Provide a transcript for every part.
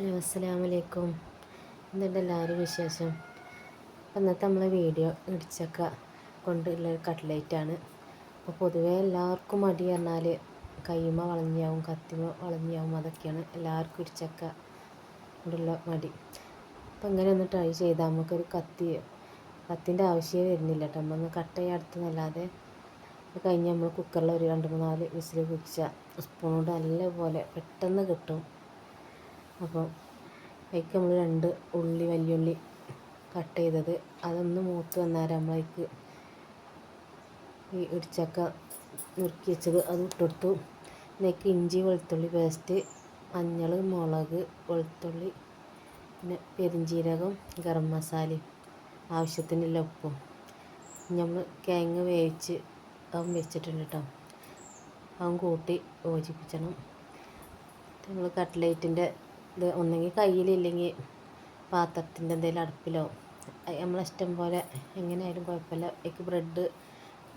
Hello അസ്സലാമു അലൈക്കും എന്തുണ്ട് എല്ലാവരും വിശേഷം? ഇന്നത്തെ നമ്മളെ വീഡിയോ ഇടിച്ചക്ക കൊണ്ടുള്ള കട്ട്ലേറ്റാണ്. അപ്പോൾ പൊതുവേ എല്ലാവർക്കും മടി പറഞ്ഞാൽ കൈമ വളഞ്ഞാവും കത്തിമ വളഞ്ഞാവും അതൊക്കെയാണ് എല്ലാവർക്കും ഇടിച്ചക്ക കൊണ്ടുള്ള മടി. അപ്പം ഇങ്ങനെ ഒന്ന് ട്രൈ ചെയ്താൽ നമുക്കൊരു കത്തി കത്തിന്റെ ആവശ്യമേ വരുന്നില്ല കേട്ടോ. നമ്മളൊന്ന് കട്ട് ചെയ്യാൻ അടുത്തുനിന്നല്ലാതെ അത് കഴിഞ്ഞ് നമ്മൾ കുക്കറിൽ ഒരു രണ്ട് മൂന്നാൽ നാല് വിസിൽ കുടിച്ചാൽ സ്പൂൺ കൊണ്ട് നല്ലപോലെ പെട്ടെന്ന് കിട്ടും. അപ്പോൾ അതിലേക്ക് നമ്മൾ രണ്ട് ഉള്ളി വലിയുള്ളി കട്ട് ചെയ്തത്. അതൊന്ന് മൂത്ത് വന്നാൽ നമ്മളേക്ക് ഈ ഇടിച്ചക്ക നുറുക്കി വെച്ചത്. അത് ഇട്ടെടുത്തു ഇതിലേക്ക് ഇഞ്ചി വെളുത്തുള്ളി പേസ്റ്റ് മഞ്ഞൾ മുളക് വെളുത്തുള്ളി പിന്നെ പെരിഞ്ജീരകം ഗരം മസാലയും ആവശ്യത്തിനുള്ള ഉപ്പും. നമ്മൾ കിഴങ്ങ് വേവിച്ച് അവൻ വെച്ചിട്ടുണ്ട് കേട്ടോ അവൻ കൂട്ടി യോജിപ്പിച്ചണം. നമ്മൾ കട്ട്ലേറ്റിന്റെ ഇത് ഒന്നെങ്കിൽ കയ്യിലില്ലെങ്കിൽ പാത്രത്തിന്റെ എന്തെങ്കിലും അടുപ്പിലോ നമ്മൾ ഇഷ്ടം പോലെ എങ്ങനെയായാലും കുഴപ്പമില്ല. അതിലേക്ക് ബ്രെഡ്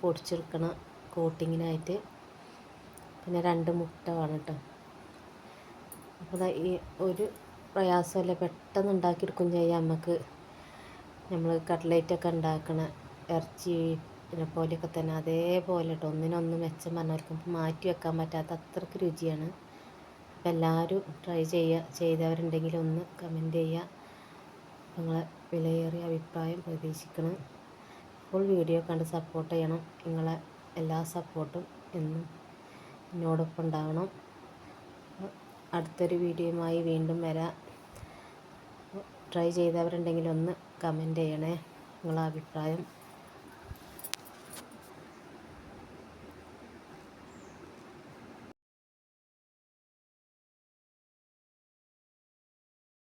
പൊടിച്ചെടുക്കണം കോട്ടിങ്ങിനായിട്ട് പിന്നെ രണ്ട് മുട്ട വേണം കേട്ടോ. അപ്പോൾ ഈ ഒരു പ്രയാസമല്ല പെട്ടെന്ന് ഉണ്ടാക്കിയെടുക്കും ചെയ്യാം നമുക്ക്. നമ്മൾ കട്ട്ലേറ്റൊക്കെ ഉണ്ടാക്കണ ഇറച്ചി പിന്നെ പോലെയൊക്കെ തന്നെ. അതേപോലെ കേട്ടോ. ഒന്നിനൊന്ന് മെച്ചം പറഞ്ഞവർക്കും. മാറ്റി വെക്കാൻ പറ്റാത്ത അത്രയ്ക്ക് രുചിയാണ്. അപ്പം എല്ലാവരും ട്രൈ ചെയ്യുക ചെയ്തവരുണ്ടെങ്കിൽ ഒന്ന് കമന്റ് ചെയ്യുക. നിങ്ങളെ വിലയേറിയ അഭിപ്രായം പ്രതീക്ഷിക്കണം. ഫുൾ വീഡിയോ കണ്ട് സപ്പോർട്ട് ചെയ്യണം. നിങ്ങളെ എല്ലാ സപ്പോർട്ടും എന്നും എന്നോടൊപ്പം ഉണ്ടാവണം. അടുത്തൊരു വീഡിയോയുമായി വീണ്ടും വരാം. ട്രൈ ചെയ്തവരുണ്ടെങ്കിൽ ഒന്ന് കമന്റ് ചെയ്യണേ. നിങ്ങളെ അഭിപ്രായം